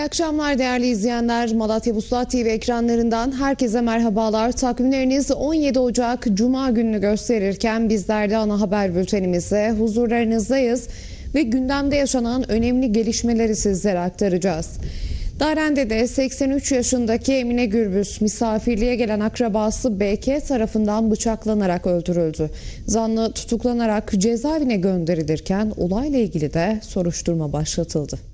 İyi akşamlar değerli izleyenler. Malatya Puslat TV ekranlarından herkese merhabalar. Takvimleriniz 17 Ocak Cuma gününü gösterirken bizler de ana haber bültenimize huzurlarınızdayız ve gündemde yaşanan önemli gelişmeleri sizlere aktaracağız. Darende'de 83 yaşındaki Emine Gürbüz misafirliğe gelen akrabası BK tarafından bıçaklanarak öldürüldü. Zanlı tutuklanarak cezaevine gönderilirken olayla ilgili de soruşturma başlatıldı.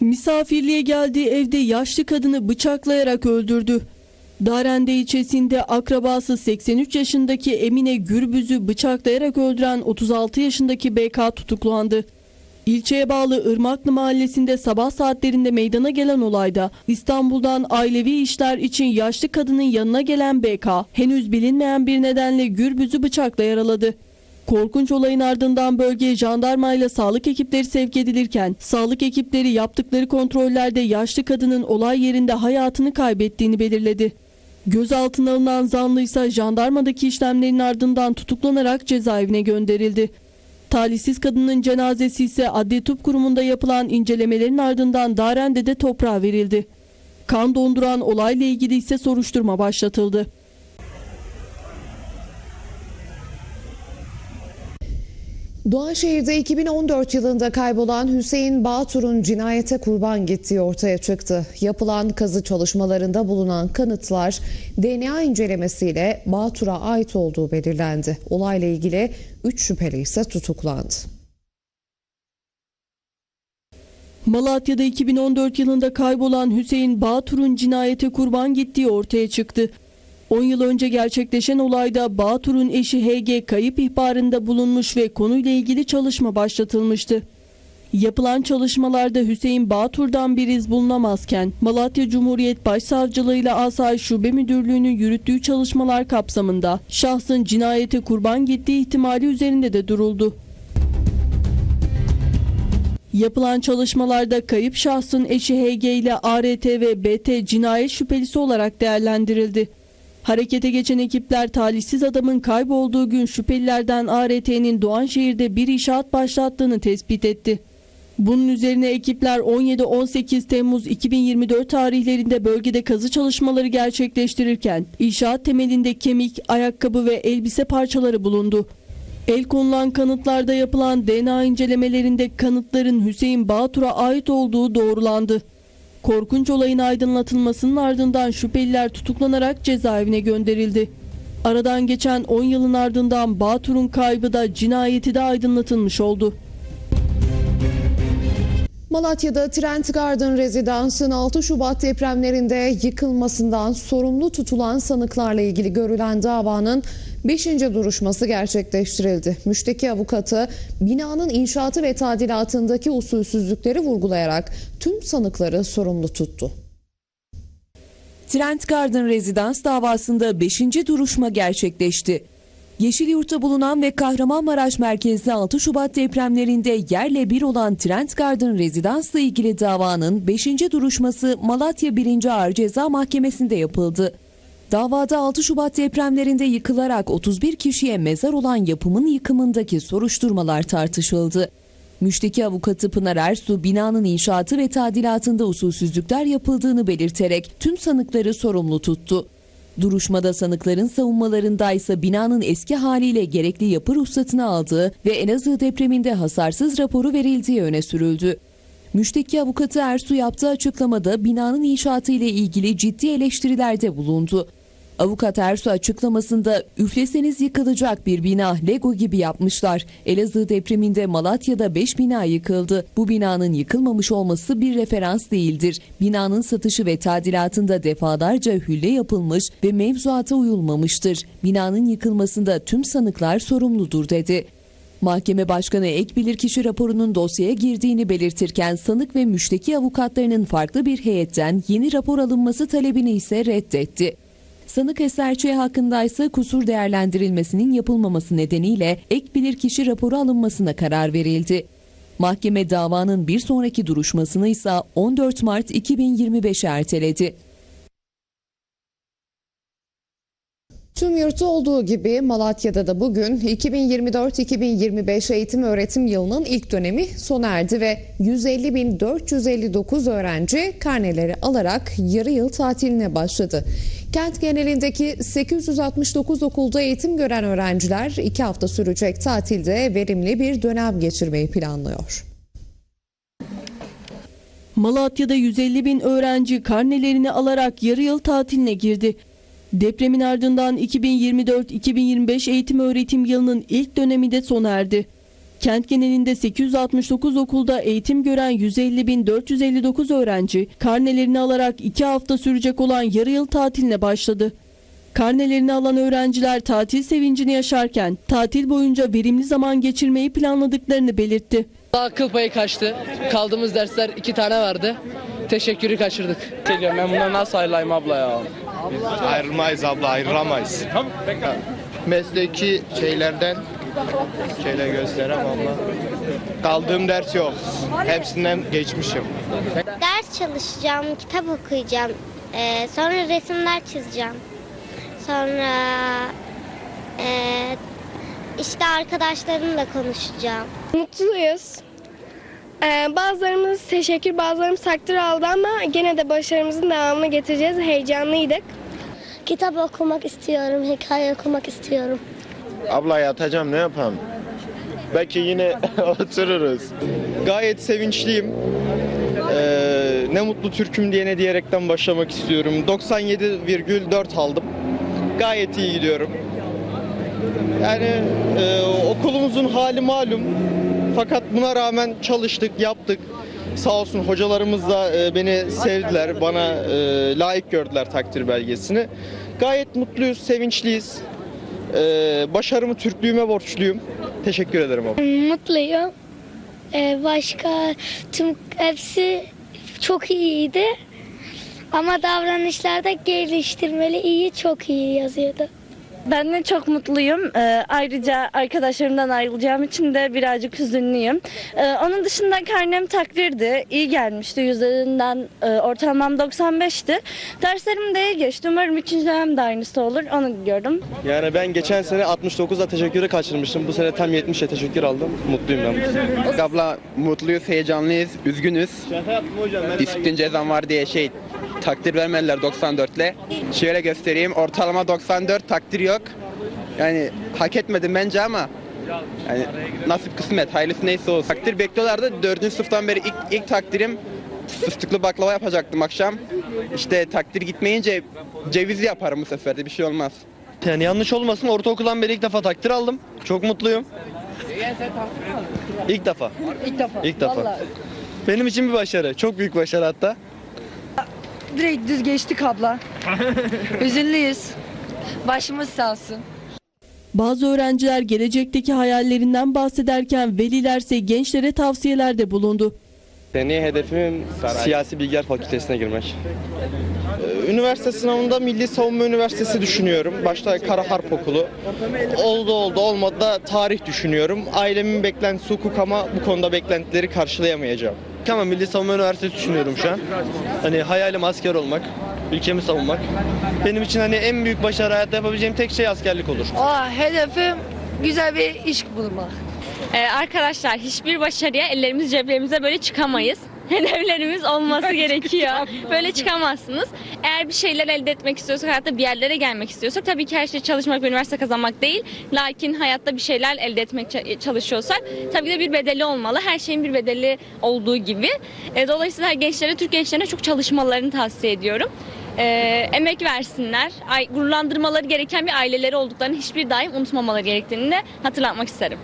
Misafirliğe geldiği evde yaşlı kadını bıçaklayarak öldürdü. Darende ilçesinde akrabası 83 yaşındaki Emine Gürbüz'ü bıçaklayarak öldüren 36 yaşındaki BK tutuklandı. İlçeye bağlı Irmaklı mahallesinde sabah saatlerinde meydana gelen olayda İstanbul'dan ailevi işler için yaşlı kadının yanına gelen BK henüz bilinmeyen bir nedenle Gürbüz'ü bıçakla yaraladı. Korkunç olayın ardından bölgeye jandarma ile sağlık ekipleri sevk edilirken sağlık ekipleri yaptıkları kontrollerde yaşlı kadının olay yerinde hayatını kaybettiğini belirledi. Gözaltına alınan zanlı ise jandarmadaki işlemlerin ardından tutuklanarak cezaevine gönderildi. Talihsiz kadının cenazesi ise Adli Tıp Kurumu'nda yapılan incelemelerin ardından Darende'de toprağa verildi. Kan donduran olayla ilgili ise soruşturma başlatıldı. Doğanşehir'de 2014 yılında kaybolan Hüseyin Bağtur'un cinayete kurban gittiği ortaya çıktı. Yapılan kazı çalışmalarında bulunan kanıtlar DNA incelemesiyle Bağtur'a ait olduğu belirlendi. Olayla ilgili 3 şüpheli ise tutuklandı. Malatya'da 2014 yılında kaybolan Hüseyin Bağtur'un cinayete kurban gittiği ortaya çıktı. 10 yıl önce gerçekleşen olayda Bağtur'un eşi HG kayıp ihbarında bulunmuş ve konuyla ilgili çalışma başlatılmıştı. Yapılan çalışmalarda Hüseyin Bağtur'dan bir iz bulunamazken Malatya Cumhuriyet Başsavcılığı ile Asayiş Şube Müdürlüğü'nün yürüttüğü çalışmalar kapsamında şahsın cinayete kurban gittiği ihtimali üzerinde de duruldu. Yapılan çalışmalarda kayıp şahsın eşi HG ile ART ve BT cinayet şüphelisi olarak değerlendirildi. Harekete geçen ekipler talihsiz adamın kaybolduğu gün şüphelilerden ART'nin Doğanşehir'de bir inşaat başlattığını tespit etti. Bunun üzerine ekipler 17-18 Temmuz 2024 tarihlerinde bölgede kazı çalışmaları gerçekleştirirken inşaat temelinde kemik, ayakkabı ve elbise parçaları bulundu. El konulan kanıtlarda yapılan DNA incelemelerinde kanıtların Hüseyin Bağtur'a ait olduğu doğrulandı. Korkunç olayın aydınlatılmasının ardından şüpheliler tutuklanarak cezaevine gönderildi. Aradan geçen 10 yılın ardından Bağtur'un kaybı da cinayeti de aydınlatılmış oldu. Malatya'da Trent Garden Rezidans'ın 6 Şubat depremlerinde yıkılmasından sorumlu tutulan sanıklarla ilgili görülen davanın 5. duruşması gerçekleştirildi. Müşteki avukatı binanın inşaatı ve tadilatındaki usulsüzlükleri vurgulayarak tüm sanıkları sorumlu tuttu. Trent Garden Rezidans davasında 5. duruşma gerçekleşti. Yeşilyurt'ta bulunan ve Kahramanmaraş merkezli 6 Şubat depremlerinde yerle bir olan Trent Garden Rezidans'la ilgili davanın 5. duruşması Malatya 1. Ağır Ceza Mahkemesi'nde yapıldı. Davada 6 Şubat depremlerinde yıkılarak 31 kişiye mezar olan yapımın yıkımındaki soruşturmalar tartışıldı. Müşteki avukatı Pınar Ersu binanın inşaatı ve tadilatında usulsüzlükler yapıldığını belirterek tüm sanıkları sorumlu tuttu. Duruşmada sanıkların savunmalarında ise binanın eski haliyle gerekli yapı ruhsatını aldığı ve Elazığ depreminde hasarsız raporu verildiği öne sürüldü. Müşteki avukatı Ersu yaptığı açıklamada binanın inşaatı ile ilgili ciddi eleştirilerde bulundu. Avukat Ersu açıklamasında üfleseniz yıkılacak bir bina Lego gibi yapmışlar. Elazığ depreminde Malatya'da 5 bina yıkıldı. Bu binanın yıkılmamış olması bir referans değildir. Binanın satışı ve tadilatında defalarca hülle yapılmış ve mevzuata uyulmamıştır. Binanın yıkılmasında tüm sanıklar sorumludur dedi. Mahkeme Başkanı ek bilirkişi raporunun dosyaya girdiğini belirtirken sanık ve müşteki avukatlarının farklı bir heyetten yeni rapor alınması talebini ise reddetti. Sanık Eserçe hakkında ise kusur değerlendirilmesinin yapılmaması nedeniyle ek bilirkişi raporu alınmasına karar verildi. Mahkeme davanın bir sonraki duruşmasını ise 14 Mart 2025'e erteledi. Tüm yurtta olduğu gibi Malatya'da da bugün 2024-2025 eğitim öğretim yılının ilk dönemi sona erdi ve 150.459 öğrenci karneleri alarak yarı yıl tatiline başladı. Kent genelindeki 869 okulda eğitim gören öğrenciler iki hafta sürecek tatilde verimli bir dönem geçirmeyi planlıyor. Malatya'da 150 bin öğrenci karnelerini alarak yarı yıl tatiline girdi. Depremin ardından 2024-2025 eğitim öğretim yılının ilk dönemi de sona erdi. Kent genelinde 869 okulda eğitim gören 150.459 öğrenci karnelerini alarak 2 hafta sürecek olan yarı yıl tatiline başladı. Karnelerini alan öğrenciler tatil sevincini yaşarken tatil boyunca verimli zaman geçirmeyi planladıklarını belirtti. Akıl payı kaçtı. Kaldığımız dersler iki tane vardı. Teşekkürü kaçırdık. Geliyorum ben bundan nasıl ayrılayım abla ya? Ayrılmayız abla ayrılamayız. Mesleki şeylerden şöyle gösterem abla. Kaldığım ders yok. Hepsinden geçmişim. Ders çalışacağım, kitap okuyacağım. Ee, sonra resimler çizeceğim. Sonra ee, işte arkadaşlarımla konuşacağım. Mutluyuz. Ee, bazılarımız teşekkür, bazılarımız takdir aldı ama gene de başarımızın devamını getireceğiz. Heyecanlıydık. Kitap okumak istiyorum, hikaye okumak istiyorum. Abla yatacağım ne yapalım? Belki yine otururuz. Gayet sevinçliyim. Ee, ne mutlu Türk'üm diyene diyerekten başlamak istiyorum. 97,4 aldım. Gayet iyi gidiyorum. Yani e, okulumuzun hali malum. Fakat buna rağmen çalıştık, yaptık. Sağ olsun hocalarımız da e, beni sevdiler, bana e, layık gördüler takdir belgesini. Gayet mutluyuz, sevinçliyiz. Ee, başarımı Türklüğüme borçluyum. Teşekkür ederim abla. Mutluyum. Başka tüm hepsi çok iyiydi. Ama davranışlarda geliştirmeli iyi çok iyi yazıyordu. Ben de çok mutluyum. Ee, ayrıca arkadaşlarımdan ayrılacağım için de birazcık hüzünlüyüm. Ee, onun dışında karnem takdirdi. İyi gelmişti. Yüzlerinden e, ortalamam 95'ti. Derslerim de iyi geçti. Umarım ikinci dönem de aynısı olur. Onu gördüm. Yani ben geçen sene 69'da teşekkürü kaçırmıştım. Bu sene tam 70'e teşekkür aldım. Mutluyum ben. Abla mutluyuz, heyecanlıyız, üzgünüz. Disiplin cezam var diye şey takdir vermediler 94'le. Şöyle göstereyim ortalama 94 takdir yok. Yani hak etmedim bence ama yani nasip kısmet hayırlısı neyse olsun. Takdir bekliyorlardı 4. sınıftan beri ilk, ilk takdirim fıstıklı baklava yapacaktım akşam. İşte takdir gitmeyince cevizi yaparım bu sefer de bir şey olmaz. Yani yanlış olmasın ortaokuldan beri ilk defa takdir aldım. Çok mutluyum. İlk defa. İlk defa. İlk defa. Benim için bir başarı. Çok büyük başarı hatta. Direkt düz geçtik abla. Üzünlüyüz. Başımız sağ olsun. Bazı öğrenciler gelecekteki hayallerinden bahsederken velilerse gençlere tavsiyelerde bulundu. Seneye hedefim siyasi bilgiler fakültesine girmek. Ee, Üniversite sınavında Milli Savunma Üniversitesi düşünüyorum. Başta Kara Harp Okulu. Oldu oldu olmadı da tarih düşünüyorum. Ailemin beklentisi hukuk ama bu konuda beklentileri karşılayamayacağım. Ama Milli Savunma Üniversitesi düşünüyorum şu an. Hani hayalim asker olmak, ülkemi savunmak. Benim için hani en büyük başarı hayatta yapabileceğim tek şey askerlik olur. Aa, hedefim güzel bir iş bulmak. Ee, arkadaşlar hiçbir başarıya ellerimiz ceplerimize böyle çıkamayız. Hedeflerimiz olması gerekiyor. Böyle çıkamazsınız. Eğer bir şeyler elde etmek istiyorsak, hayatta bir yerlere gelmek istiyorsak tabii ki her şey çalışmak ve üniversite kazanmak değil. Lakin hayatta bir şeyler elde etmek ça- çalışıyorsak tabii de bir bedeli olmalı. Her şeyin bir bedeli olduğu gibi. E, dolayısıyla gençlere, Türk gençlerine çok çalışmalarını tavsiye ediyorum. E, emek versinler. Ay, gururlandırmaları gereken bir aileleri olduklarını hiçbir daim unutmamaları gerektiğini de hatırlatmak isterim.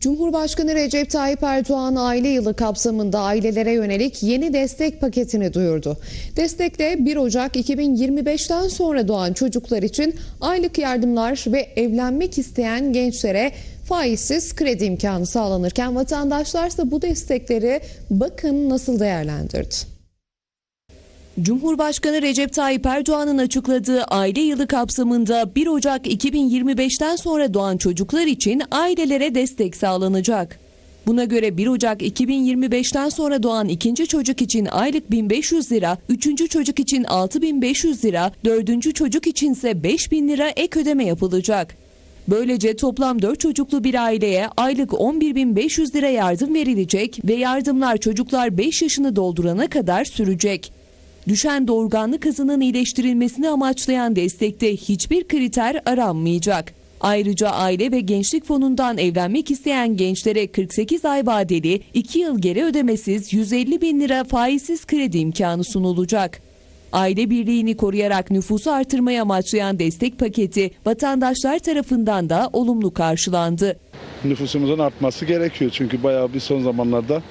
Cumhurbaşkanı Recep Tayyip Erdoğan aile yılı kapsamında ailelere yönelik yeni destek paketini duyurdu. Destekle 1 Ocak 2025'ten sonra doğan çocuklar için aylık yardımlar ve evlenmek isteyen gençlere faizsiz kredi imkanı sağlanırken vatandaşlarsa bu destekleri bakın nasıl değerlendirdi. Cumhurbaşkanı Recep Tayyip Erdoğan'ın açıkladığı aile yılı kapsamında 1 Ocak 2025'ten sonra doğan çocuklar için ailelere destek sağlanacak. Buna göre 1 Ocak 2025'ten sonra doğan ikinci çocuk için aylık 1500 lira, üçüncü çocuk için 6500 lira, dördüncü çocuk içinse 5000 lira ek ödeme yapılacak. Böylece toplam 4 çocuklu bir aileye aylık 11.500 lira yardım verilecek ve yardımlar çocuklar 5 yaşını doldurana kadar sürecek. Düşen doğurganlık hızının iyileştirilmesini amaçlayan destekte hiçbir kriter aranmayacak. Ayrıca Aile ve Gençlik Fonu'ndan evlenmek isteyen gençlere 48 ay vadeli 2 yıl geri ödemesiz 150 bin lira faizsiz kredi imkanı sunulacak. Aile birliğini koruyarak nüfusu artırmaya amaçlayan destek paketi vatandaşlar tarafından da olumlu karşılandı. nüfusumuzun artması gerekiyor. Çünkü bayağı bir son zamanlarda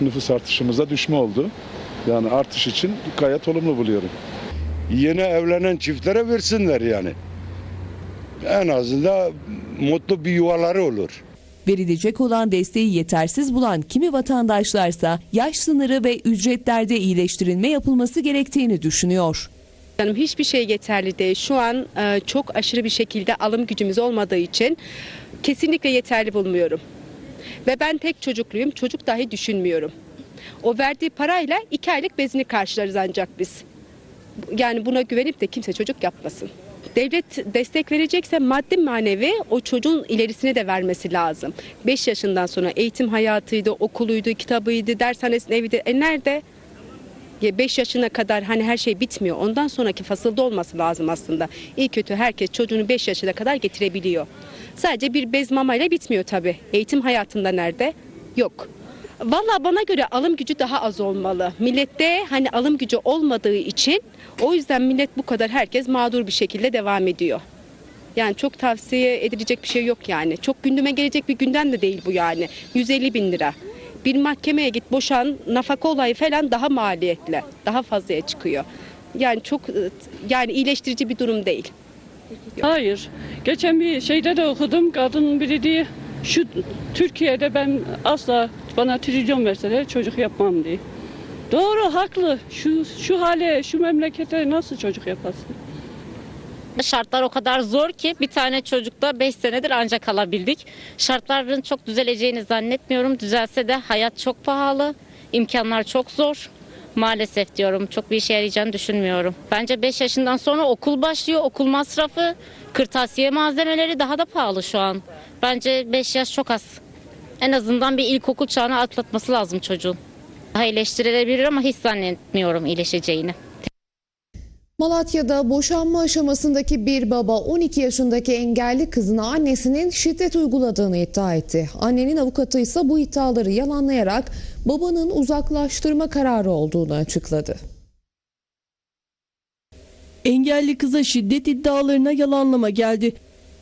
nüfus artışımızda düşme oldu. Yani artış için gayet olumlu buluyorum. Yeni evlenen çiftlere versinler yani. En azından mutlu bir yuvaları olur. Verilecek olan desteği yetersiz bulan kimi vatandaşlarsa yaş sınırı ve ücretlerde iyileştirilme yapılması gerektiğini düşünüyor. Hanım hiçbir şey yeterli değil. Şu an e, çok aşırı bir şekilde alım gücümüz olmadığı için kesinlikle yeterli bulmuyorum. Ve ben tek çocukluyum. Çocuk dahi düşünmüyorum. O verdiği parayla iki aylık bezini karşılarız ancak biz. Yani buna güvenip de kimse çocuk yapmasın. Devlet destek verecekse maddi manevi o çocuğun ilerisine de vermesi lazım. 5 yaşından sonra eğitim hayatıydı, okuluydu, kitabıydı, dershanesinin eviydi. E nerede? 5 yaşına kadar hani her şey bitmiyor. Ondan sonraki fasılda olması lazım aslında. İyi kötü herkes çocuğunu 5 yaşına kadar getirebiliyor. Sadece bir bez mamayla bitmiyor tabii. Eğitim hayatında nerede? Yok. Valla bana göre alım gücü daha az olmalı. Millette hani alım gücü olmadığı için o yüzden millet bu kadar herkes mağdur bir şekilde devam ediyor. Yani çok tavsiye edilecek bir şey yok yani. Çok gündeme gelecek bir gündem de değil bu yani. 150 bin lira. Bir mahkemeye git boşan nafaka olayı falan daha maliyetli. Daha fazlaya çıkıyor. Yani çok yani iyileştirici bir durum değil. Hayır. Geçen bir şeyde de okudum. Kadın biri diye şu Türkiye'de ben asla bana trilyon verseler çocuk yapmam diye. Doğru haklı. Şu şu hale şu memlekete nasıl çocuk yaparsın? Şartlar o kadar zor ki bir tane çocukta 5 senedir ancak kalabildik. Şartların çok düzeleceğini zannetmiyorum. Düzelse de hayat çok pahalı, imkanlar çok zor. Maalesef diyorum çok bir işe yarayacağını düşünmüyorum. Bence 5 yaşından sonra okul başlıyor, okul masrafı, kırtasiye malzemeleri daha da pahalı şu an. Bence 5 yaş çok az. En azından bir ilkokul çağını atlatması lazım çocuğun. Daha iyileştirilebilir ama hiç zannetmiyorum iyileşeceğini. Malatya'da boşanma aşamasındaki bir baba 12 yaşındaki engelli kızına annesinin şiddet uyguladığını iddia etti. Annenin avukatı ise bu iddiaları yalanlayarak babanın uzaklaştırma kararı olduğunu açıkladı. Engelli kıza şiddet iddialarına yalanlama geldi.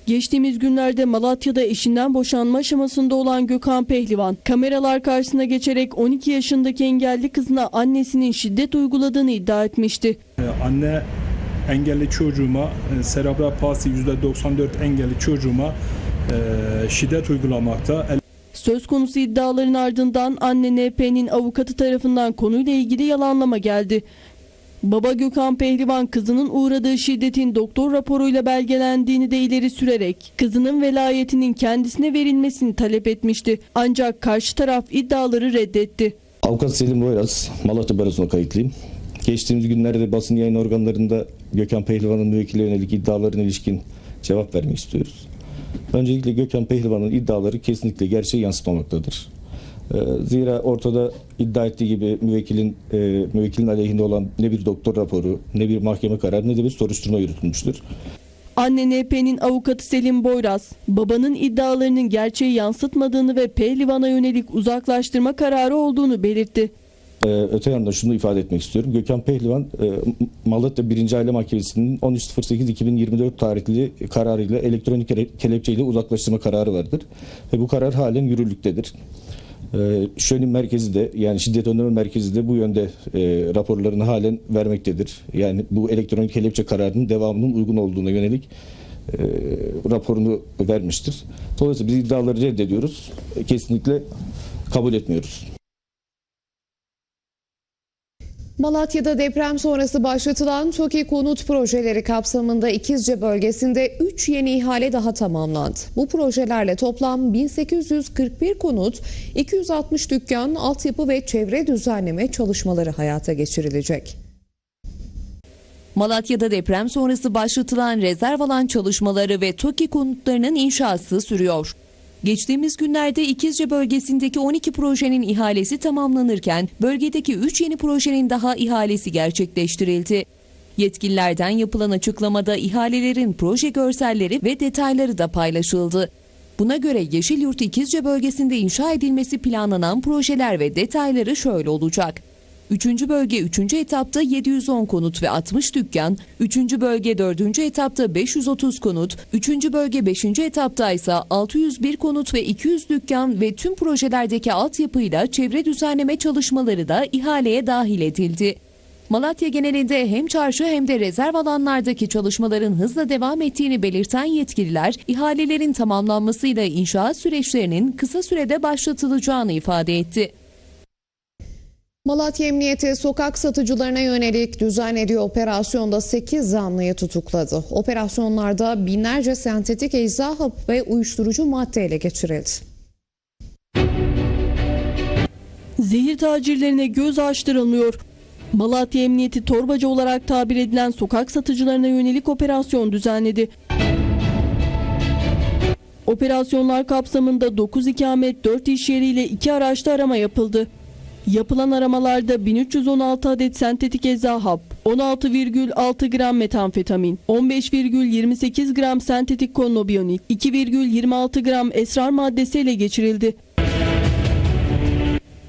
Geçtiğimiz günlerde Malatya'da eşinden boşanma aşamasında olan Gökhan Pehlivan kameralar karşısına geçerek 12 yaşındaki engelli kızına annesinin şiddet uyguladığını iddia etmişti. Ee, Anne engelli çocuğuma, serebral palsi %94 engelli çocuğuma e, şiddet uygulamakta. Söz konusu iddiaların ardından anne NP'nin avukatı tarafından konuyla ilgili yalanlama geldi. Baba Gökhan Pehlivan kızının uğradığı şiddetin doktor raporuyla belgelendiğini de ileri sürerek kızının velayetinin kendisine verilmesini talep etmişti. Ancak karşı taraf iddiaları reddetti. Avukat Selim Boyraz, Malatya Barosu'na kayıtlıyım. Geçtiğimiz günlerde basın yayın organlarında Gökhan Pehlivan'ın müvekkile yönelik iddialarına ilişkin cevap vermek istiyoruz. Öncelikle Gökhan Pehlivan'ın iddiaları kesinlikle gerçeği yansıtmamaktadır. Ee, Zira ortada iddia ettiği gibi müvekkilin e, müvekkilin aleyhinde olan ne bir doktor raporu, ne bir mahkeme kararı, ne de bir soruşturma yürütülmüştür. Anne NP'nin avukatı Selim Boyraz, babanın iddialarının gerçeği yansıtmadığını ve Pehlivan'a yönelik uzaklaştırma kararı olduğunu belirtti. Ee, öte yandan şunu ifade etmek istiyorum. Gökhan Pehlivan e, Malatya 1. Aile Mahkemesi'nin 13.08.2024 tarihli kararıyla elektronik kele- kelepçeyle uzaklaştırma kararı vardır. Ve bu karar halen yürürlüktedir. Ee, merkezi de yani şiddet önleme merkezi de bu yönde e, raporlarını halen vermektedir. Yani bu elektronik kelepçe kararının devamının uygun olduğuna yönelik e, raporunu vermiştir. Dolayısıyla biz iddiaları reddediyoruz. Kesinlikle kabul etmiyoruz. Malatya'da deprem sonrası başlatılan TOKİ konut projeleri kapsamında İkizce bölgesinde 3 yeni ihale daha tamamlandı. Bu projelerle toplam 1841 konut, 260 dükkan, altyapı ve çevre düzenleme çalışmaları hayata geçirilecek. Malatya'da deprem sonrası başlatılan rezerv alan çalışmaları ve TOKİ konutlarının inşası sürüyor. Geçtiğimiz günlerde İkizce bölgesindeki 12 projenin ihalesi tamamlanırken bölgedeki 3 yeni projenin daha ihalesi gerçekleştirildi. Yetkililerden yapılan açıklamada ihalelerin proje görselleri ve detayları da paylaşıldı. Buna göre Yeşilyurt İkizce bölgesinde inşa edilmesi planlanan projeler ve detayları şöyle olacak. 3. bölge 3. etapta 710 konut ve 60 dükkan, 3. bölge 4. etapta 530 konut, 3. bölge 5. etapta ise 601 konut ve 200 dükkan ve tüm projelerdeki altyapıyla çevre düzenleme çalışmaları da ihaleye dahil edildi. Malatya genelinde hem çarşı hem de rezerv alanlardaki çalışmaların hızla devam ettiğini belirten yetkililer, ihalelerin tamamlanmasıyla inşaat süreçlerinin kısa sürede başlatılacağını ifade etti. Malatya Emniyeti sokak satıcılarına yönelik düzenlediği operasyonda 8 zanlıyı tutukladı. Operasyonlarda binlerce sentetik ecza hapı ve uyuşturucu madde ele geçirildi. Zehir tacirlerine göz açtırılmıyor. Malatya Emniyeti torbacı olarak tabir edilen sokak satıcılarına yönelik operasyon düzenledi. Operasyonlar kapsamında 9 ikamet 4 iş yeriyle 2 araçta arama yapıldı. Yapılan aramalarda 1316 adet sentetik ecza hap, 16,6 gram metamfetamin, 15,28 gram sentetik konnobiyonik, 2,26 gram esrar maddesi ele geçirildi.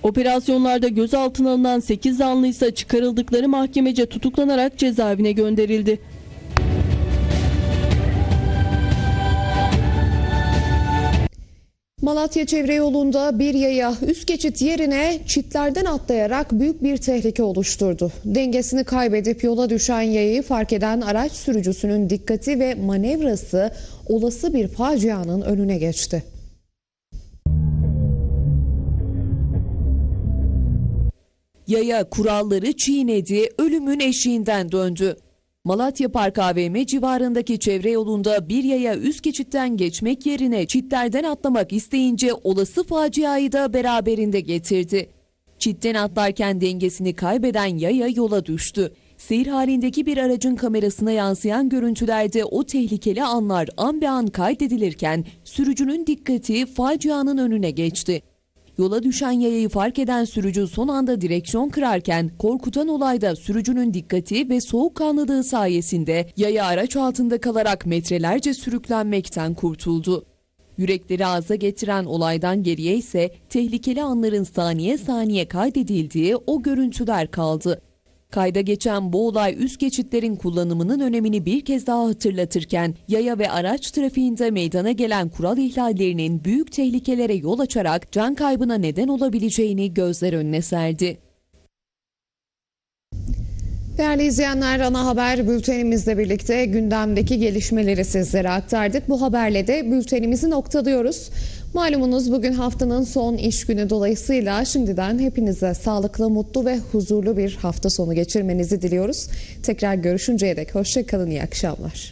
Operasyonlarda gözaltına alınan 8 zanlı ise çıkarıldıkları mahkemece tutuklanarak cezaevine gönderildi. Malatya çevre yolunda bir yaya üst geçit yerine çitlerden atlayarak büyük bir tehlike oluşturdu. Dengesini kaybedip yola düşen yayayı fark eden araç sürücüsünün dikkati ve manevrası olası bir facianın önüne geçti. Yaya kuralları çiğnedi, ölümün eşiğinden döndü. Malatya Park AVM civarındaki çevre yolunda bir yaya üst geçitten geçmek yerine çitlerden atlamak isteyince olası faciayı da beraberinde getirdi. Çitten atlarken dengesini kaybeden yaya yola düştü. Seyir halindeki bir aracın kamerasına yansıyan görüntülerde o tehlikeli anlar an be an kaydedilirken sürücünün dikkati facianın önüne geçti. Yola düşen yayayı fark eden sürücü son anda direksiyon kırarken korkutan olayda sürücünün dikkati ve soğukkanlılığı sayesinde yaya araç altında kalarak metrelerce sürüklenmekten kurtuldu. Yürekleri ağza getiren olaydan geriye ise tehlikeli anların saniye saniye kaydedildiği o görüntüler kaldı. Kayda geçen bu olay üst geçitlerin kullanımının önemini bir kez daha hatırlatırken yaya ve araç trafiğinde meydana gelen kural ihlallerinin büyük tehlikelere yol açarak can kaybına neden olabileceğini gözler önüne serdi. Değerli izleyenler ana haber bültenimizle birlikte gündemdeki gelişmeleri sizlere aktardık. Bu haberle de bültenimizi noktalıyoruz. Malumunuz bugün haftanın son iş günü dolayısıyla şimdiden hepinize sağlıklı, mutlu ve huzurlu bir hafta sonu geçirmenizi diliyoruz. Tekrar görüşünceye dek hoşçakalın, iyi akşamlar.